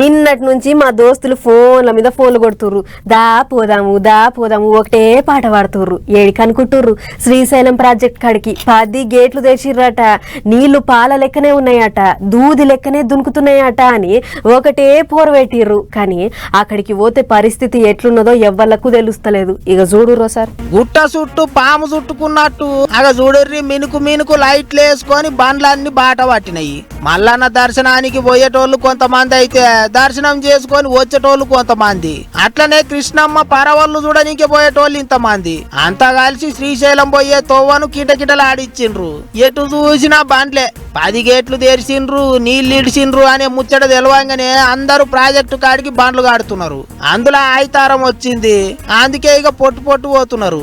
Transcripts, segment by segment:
నిన్నటి నుంచి మా దోస్తులు ఫోన్ల మీద ఫోన్లు కొడుతుర్రు. దా పోదాము దా పోదాము ఒకటే పాట పాడుతుర్రు. ఏడికి అనుకుంటుర్రు శ్రీశైలం ప్రాజెక్ట్ కాడికి పది గేట్లు తెచ్చిర్రట. నీళ్ళు పాల లెక్కనే ఉన్నాయట దూది లెక్కనే దునుకుతున్నాయట అని ఒకటే పోరు పెట్టిర్రు. కానీ అక్కడికి పోతే పరిస్థితి ఎట్లున్నదో ఎవ్వలకు తెలుస్తలేదు. ఇక చూడుర్రో సార్. గుట్ట చుట్టూ పాము చుట్టుకున్నట్టు అగ చూడర్రి మినుకు మినుకు లైట్లు వేసుకొని బండ్లన్నీ బాట పట్టినాయి. మల్లన్న దర్శనానికి పోయేటోళ్ళు కొంతమంది అయితే దర్శనం చేసుకొని వచ్చేటోళ్ళు కొంతమంది. అట్లనే కృష్ణమ్మ పరవళ్ళు చూడనీకి పోయేటోళ్ళు ఇంతమంది. అంతా కలిసి శ్రీశైలం పోయే తోవను కిటకిటలు ఆడిచ్చిండ్రు ఎటు చూసినా బండ్లే. పది గేట్లు తెరిచిండ్రు నీళ్ళు ఇడిచిండ్రు అనే ముచ్చట తెలవంగానే అందరూ ప్రాజెక్టు కాడికి బండ్లు కాడుతున్నారు. అందులో ఆయితారం వచ్చింది. అందుకే ఇక పొట్టు పొట్టు పోతున్నారు.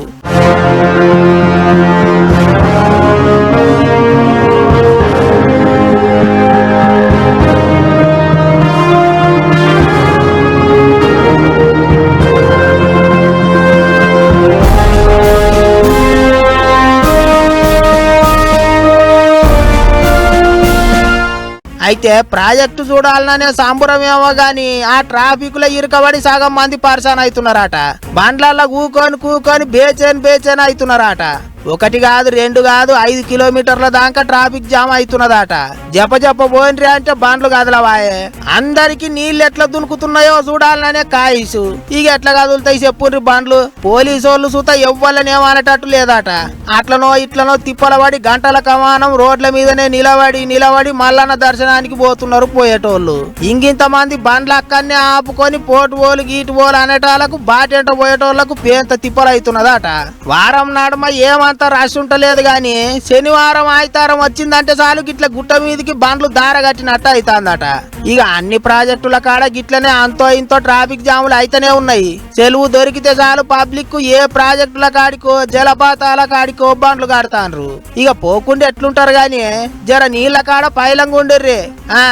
అయితే ప్రాజెక్టు చూడాలనే సంబరమేమో గాని ఆ ట్రాఫిక్లో ఇరుకబడి సగం మంది పర్సన్ అవుతున్నారట. బండ్లల్లో కూకొని కూకొని బేచేన్ బేచేన్ అవుతున్నారట. ఒకటి కాదు రెండు కాదు ఐదు కిలోమీటర్ల దాకా ట్రాఫిక్ జామ్ అవుతున్నదట. జప జప పోయినరే అంటే బండ్లు కదలవాయే. అందరికి నీళ్ళు ఎట్లా దునుకుతున్నాయో చూడాలనే కాయిసు. ఇక ఎట్లా కదులుతాయి చెప్పుర్రి బండ్లు? పోలీసు వాళ్ళు సుత ఎవ్వలనేమనేటట్టు లేదట. అట్లనో ఇట్లనో తిప్పలపడి గంటల కమానం రోడ్ల మీదనే నిలబడి నిలబడి మల్లన్న దర్శనానికి పోతున్నారు పోయేటోళ్ళు. ఇంకింత మంది బండ్లు అక్కడనే ఆపుకొని పోటు పోలు గీటు పోలు అనేటాలకు బాటెంట పోయేటోళ్ళకు పేంత తిప్పలవుతున్నదట వారం నాడమ ఏమంత రాసి ఉంటలేదు గాని శనివారం ఆదివారం వచ్చిందంటే చాలు గిట్ల గుట్ట మీదకి బండ్లు దార కట్టినట్టు అవుతుందట ఇక అన్ని ప్రాజెక్టుల కాడ గిట్లనే అంతో ఇంతో ట్రాఫిక్ జాములు అయితేనే ఉన్నాయి. సెలవు దొరికితే చాలు పబ్లిక్ ఏ ప్రాజెక్టుల కాడికో జలపాతాల కాడికో బండ్లు కడతాన్రు ఇక పోకుండా ఎట్లుంటారు గాని జర నీళ్ళ కాడ పైలంగా ఉండర్రి ఆ?